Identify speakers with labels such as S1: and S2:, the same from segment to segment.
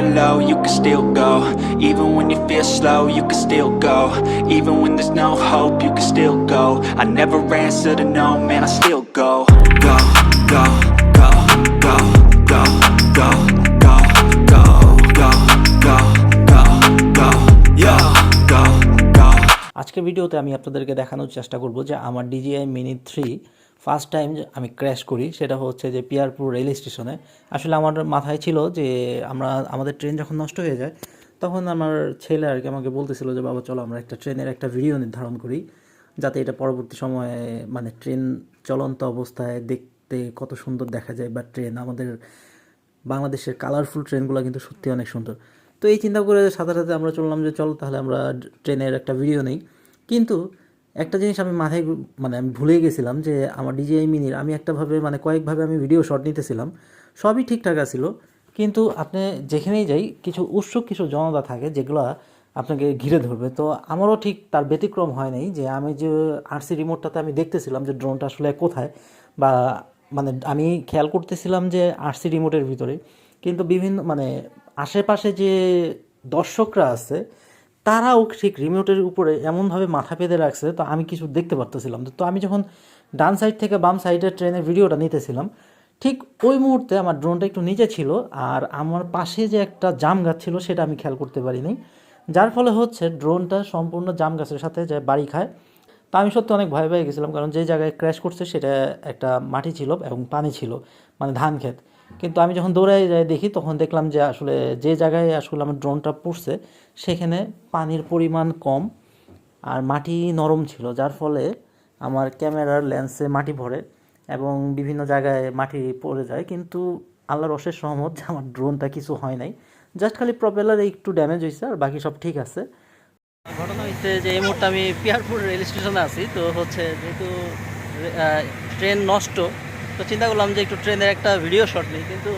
S1: low, you can still go. Even when you feel slow, you can still go. Even when there's no hope, you can still go. I never answer to no, man, I still go. Go, go, go, go, go, go, go, go, go, go, go, go, yo, go, go.
S2: আজকের ভিডিওতে আমি আপনাদেরকে দেখানোর চেষ্টা করব যে আমার DJI mini three first time আমি ক্র্যাশ করি, সেটা হচ্ছে যে পিয়ারপুর রেল স্টেশনে আসলে আমার মাথায় ছিল যে আমরা, আমাদের ট্রেন যখন নষ্ট হয়ে যায়, তখন আমার ছেলে আর কি আমাকে বলতেছিল যে, বাবা, চলো আমরা একটা ট্রেনের একটা ভিডিও নির্ধারণ করি, যাতে এটা পরবর্তী সময়ে মানে ট্রেন চলন্ত অবস্থায় দেখতে কত সুন্দর দেখা যায়, বা ট্রেন আমাদের বাংলাদেশের কালারফুল ট্রেনগুলো কিন্তু সত্যি অনেক সুন্দর। তো এই চিন্তা করে সাথে সাথে আমরা চললাম যে, চলো তাহলে আমরা ট্রেনের একটা ভিডিও নেই। কিন্তু একটা জিনিস আমি মাথায় মানে আমি ভুলে গেছিলাম যে আমার ডিজিআই মিনির, আমি একটাভাবে মানে কয়েকভাবে আমি ভিডিও শট নিতেছিলাম, সবই ঠিকঠাক আছিল। কিন্তু আপনি যেখানেই যাই, কিছু উৎসুক, কিছু জনতা থাকে যেগুলো আপনাকে ঘিরে ধরবে। তো আমারও ঠিক তার ব্যতিক্রম হয় নাই যে আমি যে আরসি রিমোটটাতে আমি দেখতেছিলাম যে ড্রোনটা আসলে কোথায় বা মানে আমি খেয়াল করতেছিলাম যে আরসি রিমোটের ভিতরে। কিন্তু বিভিন্ন মানে আশেপাশে যে দর্শকরা আছে তারাও ঠিক রিমোটের উপরে এমনভাবে মাথা পেতে রাখছে, তো আমি কিছু দেখতে পারতেছিলাম। তো আমি যখন ডান সাইড থেকে বাম সাইডের ট্রেনের ভিডিওটা নিতেছিলাম, ঠিক ওই মুহূর্তে আমার ড্রোনটা একটু নিচে ছিল আর আমার পাশে যে একটা জাম গাছ ছিল সেটা আমি খেয়াল করতে পারিনি। যার ফলে হচ্ছে ড্রোনটা সম্পূর্ণ জাম গাছের সাথে যে বাড়ি খায়, তা আমি সত্যি অনেক ভয় পেয়ে গেছিলাম। কারণ যে জায়গায় ক্র্যাশ করছে সেটা একটা মাটি ছিল এবং পানি ছিল মানে ধান ক্ষেত। কিন্তু আমি যখন দৌড়াই যাই দেখি, তখন দেখলাম যে আসলে যে জায়গায় আসলে আমার ড্রোনটা পড়ছে, সেখানে পানির পরিমাণ কম আর মাটি নরম ছিল, যার ফলে আমার ক্যামেরার লেন্সে মাটি ভরে এবং বিভিন্ন জায়গায় মাটি পড়ে যায়। কিন্তু আল্লাহর অশেষ সহমত যে আমার ড্রোনটা কিছু হয় নাই। জাস্ট খালি প্রপেলারে একটু ড্যামেজ হয়েছে আর বাকি সব ঠিক আছে। ঘটনা হচ্ছে যে এই মুহূর্তে আমি পিয়ারপুর রেল স্টেশনে আছি। তো হচ্ছে যেহেতু ট্রেন নষ্ট তো চিন্তা করলাম যে একটু ট্রেনের একটা ভিডিও শট নিই, কিন্তু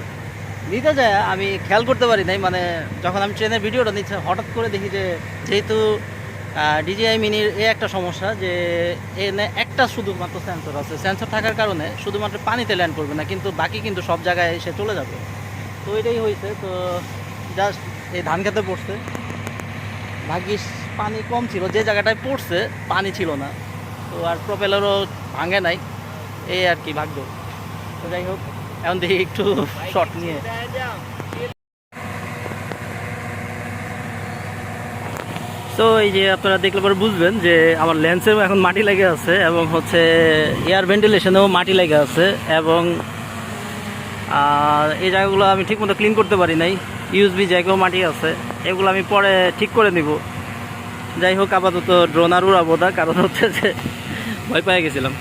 S2: নিতে যায়, আমি খেয়াল করতে পারি নাই। মানে যখন আমি ট্রেনের ভিডিওটা নিচ্ছি, হঠাৎ করে দেখি যে যেহেতু ডিজিআই মিনির এ একটা সমস্যা যে এনে একটা শুধুমাত্র সেন্সর আছে। সেন্সর থাকার কারণে শুধুমাত্র পানিতে ল্যান্ড করবে না, কিন্তু বাকি কিন্তু সব জায়গায় এসে চলে যাবে। তো এটাই হয়েছে, তো জাস্ট এই ধান খেতে পড়ছে। ভাগ্যিস পানি কম ছিল, যে জায়গাটায় পড়ছে, পানি ছিল না। তো আর প্রপেলারও ভাঙে নাই। এই আর কি ভাগ্য। তো যাই হোক, এখন দেখি একটু শর্ট নিয়ে। তো এই যে আপনারা দেখলে পরে বুঝবেন যে আমার লেন্সেও এখন মাটি লেগে আছে এবং হচ্ছে এয়ার ভেন্টিলেশনেও মাটি লেগে আছে এবং এই জায়গাগুলো আমি ঠিকমতো ক্লিন করতে পারি নাই। ইউএসবি জায়গাও মাটি আছে, এগুলো আমি পরে ঠিক করে নিব। যাই হোক, আপাতত ড্রোন আর উড়াবো কারণ হচ্ছে যে ভয় পেয়ে গেছিলাম।